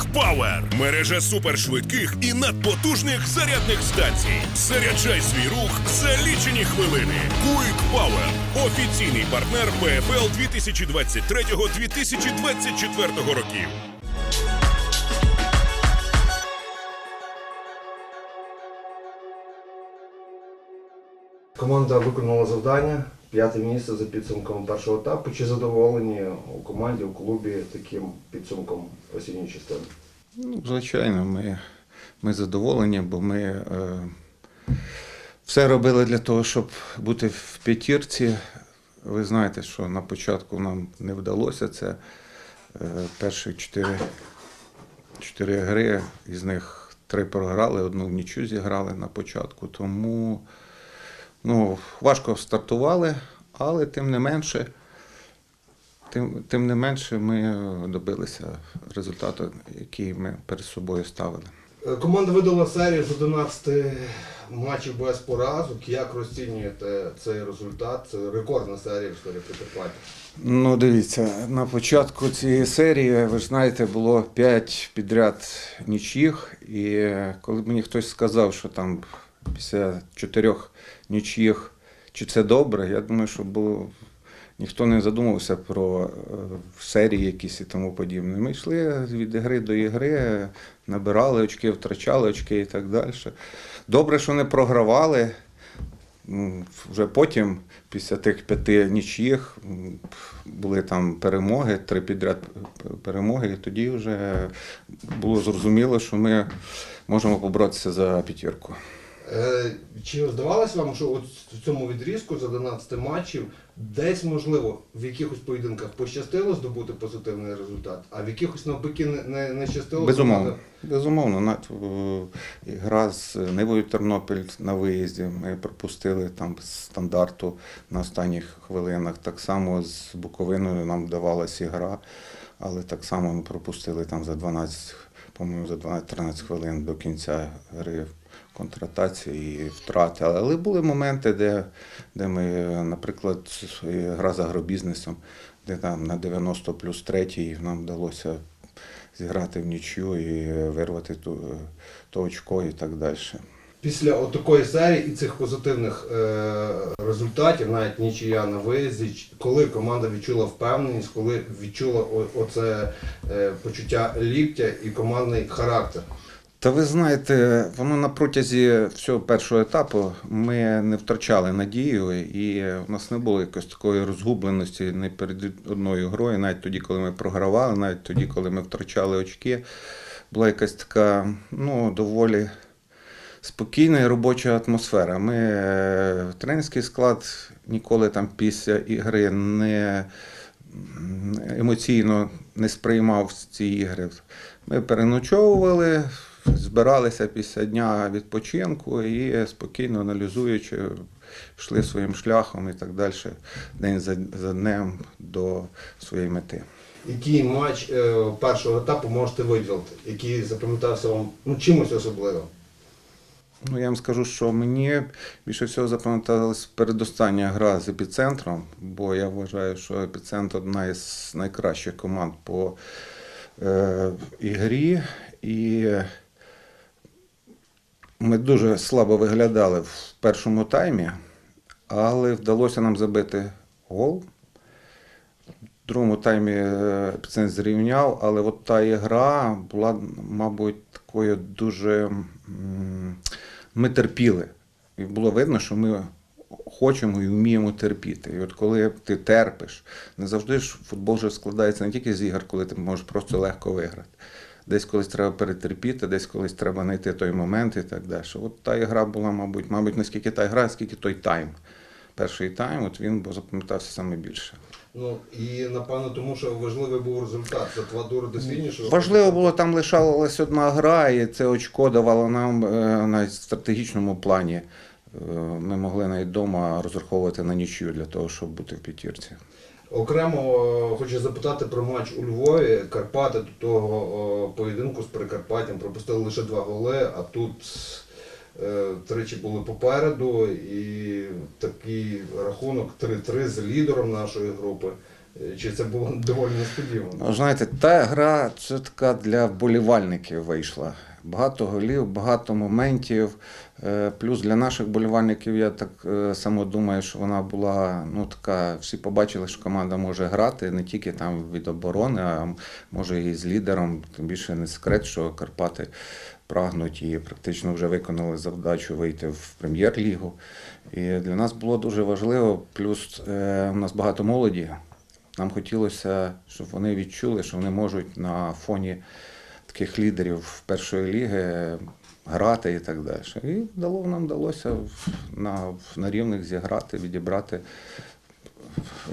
Quick Power – мережа супершвидких і надпотужних зарядних станцій. Заряджай свій рух за лічені хвилини. Quick Power – офіційний партнер ПФЛ 2023-2024 років. Команда виконала завдання. П'яте місце за підсумком першого етапу. Чи задоволені у команді, у клубі таким підсумком осінньої частини? Ну, звичайно, ми, ми задоволені, бо ми е, все робили для того, щоб бути в п'ятірці. Ви знаєте, що на початку нам не вдалося це. Е, перші чотири, чотири гри, із них три програли, одну в нічю зіграли на початку. Тому ну, важко стартували, але тим не менше. Тим, тим не менше, ми добилися результату, який ми перед собою ставили. Е, Команда видала серію з 11 матчів без поразок. Як розцінюєте цей результат? Це рекордна серія в історії Прикарпаття. Ну, дивіться, на початку цієї серії, ви ж знаєте, було 5 підряд нічїх. І коли мені хтось сказав, що там після чотирьох нічїх, чи це добре, я думаю, що було. Ніхто не задумався про е, серії якісь і тому подібне. Ми йшли від ігри до ігри, набирали очки, втрачали очки і так далі. Добре, що не програвали. Вже потім, після тих п'яти нічїх, були там перемоги, три підряд перемоги, і тоді вже було зрозуміло, що ми можемо поборотися за п'ятірку. Е, Чи здавалось вам, що от в цьому відрізку з 11 матчів десь можливо в якихось поєдинках пощастило здобути позитивний результат, а в якихось навпаки не, не, не щастило? Безумовно. Безумовно, навіть е, гра з Нивою Тернопіль на виїзді. Ми пропустили там стандарту на останніх хвилинах. Так само з Буковиною нам вдавалася гра, але так само ми пропустили там за 12, по-моєму, за 12-13 хвилин до кінця гри контратації і втрати. Але були моменти, де, де ми, наприклад, гра з агробізнесом, де там на 90 плюс 3 нам вдалося зіграти в нічю і вирвати ту, то очко і так далі. Після такої серії і цих позитивних е, результатів, навіть нічия на виїзді, коли команда відчула впевненість, коли відчула оце е, почуття ліктя і командний характер. Та ви знаєте, воно на протязі всього першого етапу ми не втрачали надію, і в нас не було якоїсь такої розгубленості не перед одною грою, навіть тоді, коли ми програвали, навіть тоді, коли ми втрачали очки. Була якась така ну, доволі спокійна і робоча атмосфера. Ми е, тренерський склад ніколи там після ігри не емоційно не сприймав ці ігри. Ми переночовували, збиралися після дня відпочинку і спокійно аналізуючи, йшли своїм шляхом і так далі, день за, за днем до своєї мети. Який матч е, першого етапу можете виділити, який запам'ятався вам ну, чимось особливим? Ну, я вам скажу, що мені більше всього запам'яталась передостання гра з епіцентром, бо я вважаю, що епіцентр одна із найкращих команд по е, ігрі. І ми дуже слабо виглядали в першому таймі, але вдалося нам забити гол. В другому таймі е, епіцентр зрівняв, але от та ігра була, мабуть, такою дуже. Ми терпіли. І було видно, що ми хочемо і вміємо терпіти. І от коли ти терпиш, не завжди ж футбол же складається не тільки з ігор, коли ти можеш просто легко виграти. Десь колись треба перетерпіти, десь колись треба знайти той момент і так далі. От та ігра була, мабуть, мабуть, не скільки та гра, скільки той тайм. Перший тайм, от він запам'ятався саме більше. Ну і напевно тому, що важливий був результат. За два дури до фінішу. Важливо було, там лишалась одна гра, і це очко давало нам е, на стратегічному плані. Е, Ми могли навіть вдома розраховувати на нічию для того, щоб бути в п'ятірці. Окремо е, хочу запитати про матч у Львові. Карпати до того поєдинку з Прикарпаттям пропустили лише два голи, а тут е, тричі були попереду. І такий рахунок 3-3 з лідером нашої групи. Е, Чи це було доволі несподівано? Ну, знаєте, та гра це така для вболівальників вийшла. Багато голів, багато моментів. Е, Плюс для наших болівальників я так е, само думаю, що вона була ну така. Всі побачили, що команда може грати не тільки там від оборони, а може і з лідером. Тим більше не секрет, що Карпати прагнуть і практично вже виконали завдачу вийти в прем'єр-лігу. І для нас було дуже важливо. Плюс е, у нас багато молоді. Нам хотілося, щоб вони відчули, що вони можуть на фоні таких лідерів першої ліги грати і так далі. І вдало нам вдалося на, на рівних зіграти, відібрати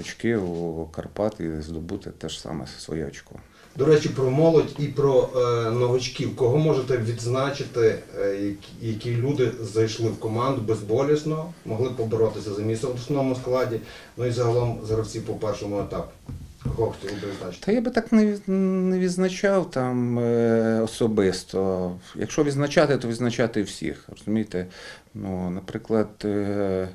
очки у Карпат і здобути те ж саме своє очко. До речі, про молодь і про е, новачків. Кого можете відзначити, е, які люди зайшли в команду безболісно, могли поборотися за місце в основному складі, ну і загалом з гравців по першому етапу. Та я би так не, не відзначав там е, особисто. Якщо відзначати, то відзначати всіх. Розумієте? Ну, наприклад, е,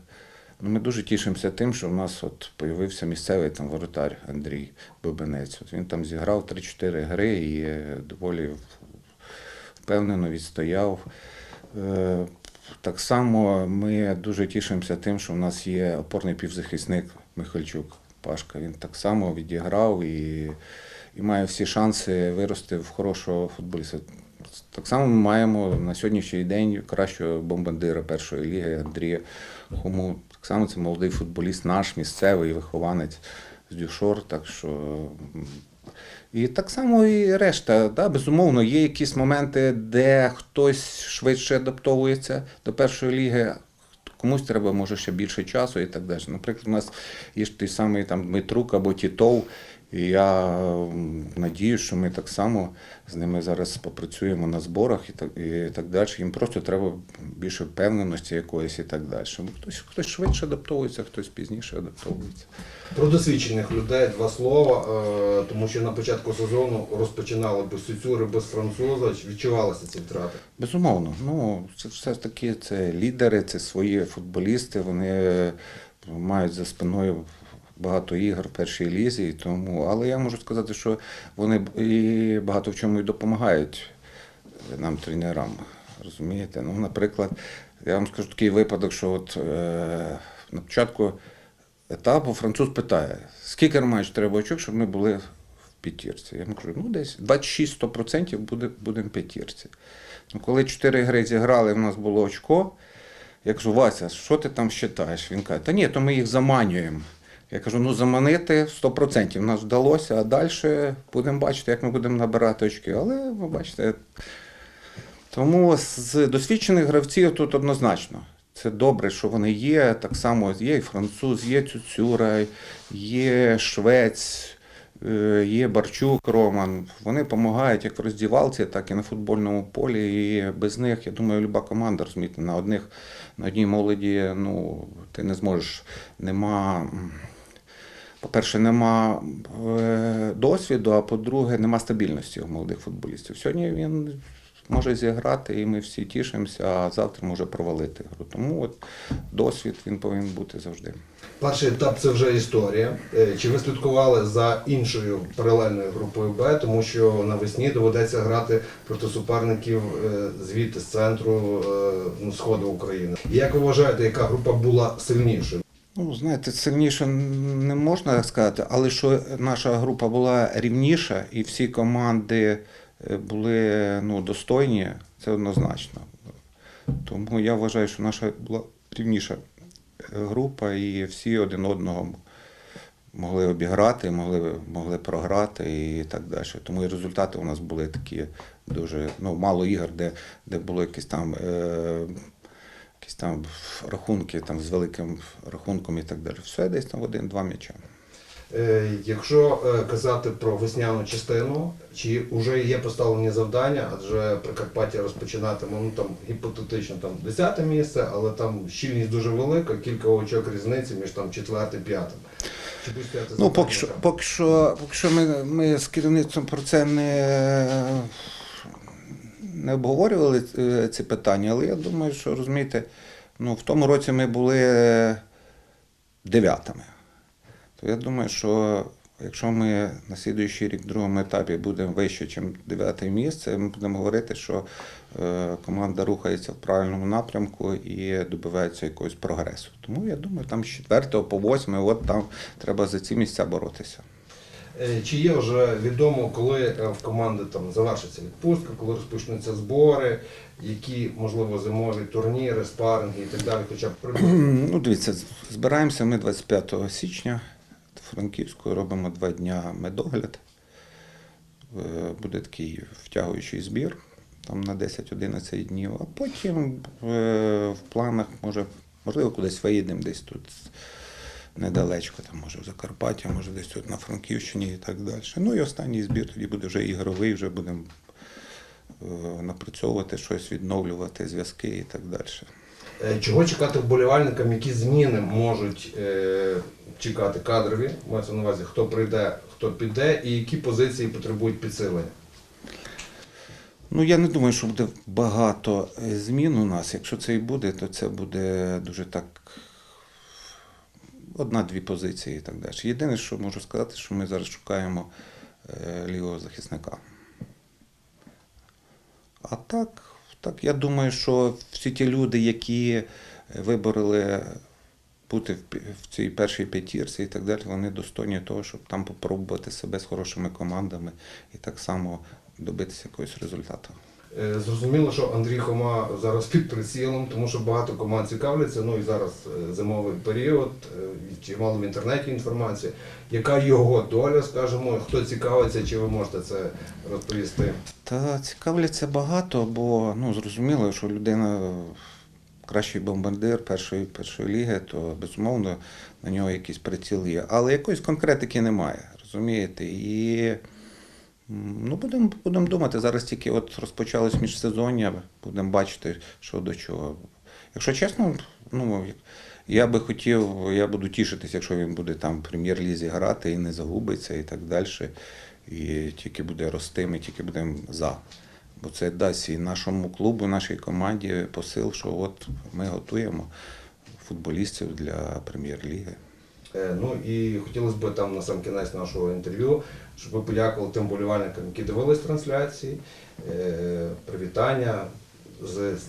ну, ми дуже тішимося тим, що в нас от появився місцевий там воротар Андрій Бобенець. От він там зіграв 3-4 гри і е, доволі впевнено відстояв. Е, Так само ми дуже тішимося тим, що в нас є опорний півзахисник Михальчук Пашка. Він так само відіграв і, і має всі шанси вирости в хорошого футболіста. Так само ми маємо на сьогоднішній день кращого бомбардира першої ліги Андрія Хому. Так само це молодий футболіст, наш місцевий вихованець з Дюшор. Так що і так само і решта. Да, безумовно, є якісь моменти, де хтось швидше адаптовується до першої ліги. Комусь треба може ще більше часу і так далі. Наприклад, у нас є ж той самий там Дмитрук або Тітов. І я надію, що ми так само з ними зараз попрацюємо на зборах і так, і так далі. Їм просто треба більше впевненості якоїсь і так далі. Хтось, хтось швидше адаптовується, хтось пізніше адаптовується. Про досвідчених людей два слова, е, тому що на початку сезону розпочинали без Сюцюри, без француза. Відчувалися ці втрати? Безумовно, ну це все ж таки це лідери, це свої футболісти. Вони мають за спиною багато ігор в першій лізі. Тому, але я можу сказати, що вони і багато в чому і допомагають нам, тренерам. Розумієте? Ну, наприклад, я вам скажу такий випадок, що от е, на початку етапу француз питає, скільки Романович треба очок, щоб ми були в п'ятірці. Я кажу, ну десь 26-100% буде, будемо в п'ятірці. Ну, коли чотири гри зіграли, в нас було очко. Я кажу, Вася, що ти там вважаєш? Він каже, та ні, то ми їх заманюємо. Я кажу, ну заманити 100% нас вдалося, а далі будемо бачити, як ми будемо набирати очки. Але ви бачите, тому з досвідчених гравців тут однозначно. Це добре, що вони є. Так само є і француз, є Цюцюра, є Швець, е, є Барчук Роман. Вони допомагають як в роздівалці, так і на футбольному полі. І без них, я думаю, люба команда розумієте, на одних на одній молоді ну, ти не зможеш. Нема. По-перше, нема е, досвіду, а по-друге, нема стабільності у молодих футболістів. Сьогодні він може зіграти, і ми всі тішимося, а завтра може провалити гру. Тому от досвід він повинен бути завжди. Перший етап це вже історія. Е, Чи ви слідкували за іншою паралельною групою Б, тому що навесні доведеться грати проти суперників е, звідти з центру ну, сходу України. Як ви вважаєте, яка група була сильнішою? Ну, знаєте, сильніше не можна сказати, але що наша група була рівніша і всі команди е, були ну, достойні, це однозначно. Тому я вважаю, що наша була рівніша е, група, і всі один одного могли обіграти, могли, могли програти і так далі. Тому і результати у нас були такі дуже ну, мало ігор, де, де було якісь там. Е, якісь там рахунки там, з великим рахунком і так далі. Все десь там один-два м'яча. Е, Якщо е, казати про весняну частину, чи вже є поставлені завдання, адже Прикарпаття розпочинатиме ну там гіпотетично там 10 місце, але там щільність дуже велика, кілька очок різниці між там четвертим і п'ятим. Ну, поки що, поки що, поки що ми, ми з керівництвом про це не, не обговорювали е, ці питання, але я думаю, що розумієте, ну, в тому році ми були дев'ятими. То я думаю, що Якщо ми на слідуючий рік в другому етапі будемо вище, ніж дев'яте місце, ми будемо говорити, що е, команда рухається в правильному напрямку і добивається якогось прогресу. Тому я думаю, там з 4 по 8, от там треба за ці місця боротися. Е, Чи є вже відомо, коли е, в команди там завершиться відпустка, коли розпочнуться збори, які можливо зимові турніри, спаринги і так далі, хоча б? Ну, дивіться, збираємося ми 25 січня в Франківську, робимо два дня медогляд. Е, Буде такий втягуючий збір там на 10-11 днів, а потім в планах, може, можливо, кудись виїдемо десь тут недалечко, там, може в Закарпаття, може десь тут на Франківщині і так далі. Ну і останній збір тоді буде вже ігровий, вже будемо е, напрацьовувати щось, відновлювати зв'язки і так далі. Е, Чого чекати вболівальникам, які зміни можуть е, чекати кадрові, мається на увазі, хто прийде, хто піде, і які позиції потребують підсилення? Ну, я не думаю, що буде багато е, змін у нас. Якщо це і буде, то це буде дуже так. Одна-дві позиції і так далі. Єдине, що можу сказати, що ми зараз шукаємо е, лівого захисника. А так, так, я думаю, що всі ті люди, які вибороли бути в цій першій п'ятірці і так далі, вони достойні того, щоб там попробувати себе з хорошими командами і так само добитися якогось результату. Е, Зрозуміло, що Андрій Хома зараз під прицілом, тому що багато команд цікавляться. Ну і зараз е, зимовий період, е, чимало в інтернеті інформації. Яка його доля, скажімо, хто цікавиться, чи ви можете це розповісти? Та цікавляться багато, бо ну, зрозуміло, що людина кращий бомбардир першої, першої ліги, то безумовно на нього якийсь приціл є. Але якоїсь конкретики немає, розумієте? І ну, будемо будем думати. Зараз тільки от розпочалось міжсезоння, будемо бачити, що до чого. Якщо чесно, ну, я би хотів, я буду тішитись, якщо він буде там в прем'єр-лізі грати і не загубиться і так далі. І тільки буде рости, ми тільки будемо за. Бо це дасть і нашому клубу, нашій команді посил, що от ми готуємо футболістів для прем'єр-ліги. Е, Ну і хотілося б там на сам кінець нашого інтерв'ю, щоб ви подякували тим болівальникам, які дивились трансляції, е, привітання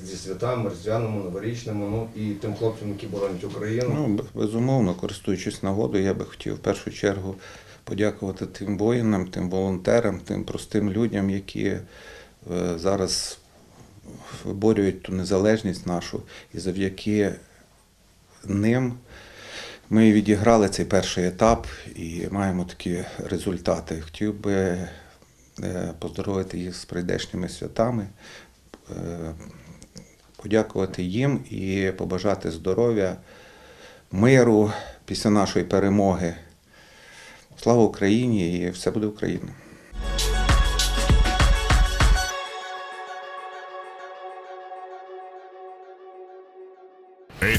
зі святами, різдвяними, новорічними, ну і тим хлопцям, які боронять Україну. Ну, безумовно, користуючись нагодою, я би хотів в першу чергу подякувати тим воїнам, тим волонтерам, тим простим людям, які е, зараз виборюють ту незалежність нашу, і завдяки ним ми відіграли цей перший етап і маємо такі результати. Хотів би е, поздоровити їх з прийдешніми святами, е, подякувати їм і побажати здоров'я, миру після нашої перемоги. Слава Україні і все буде Україна!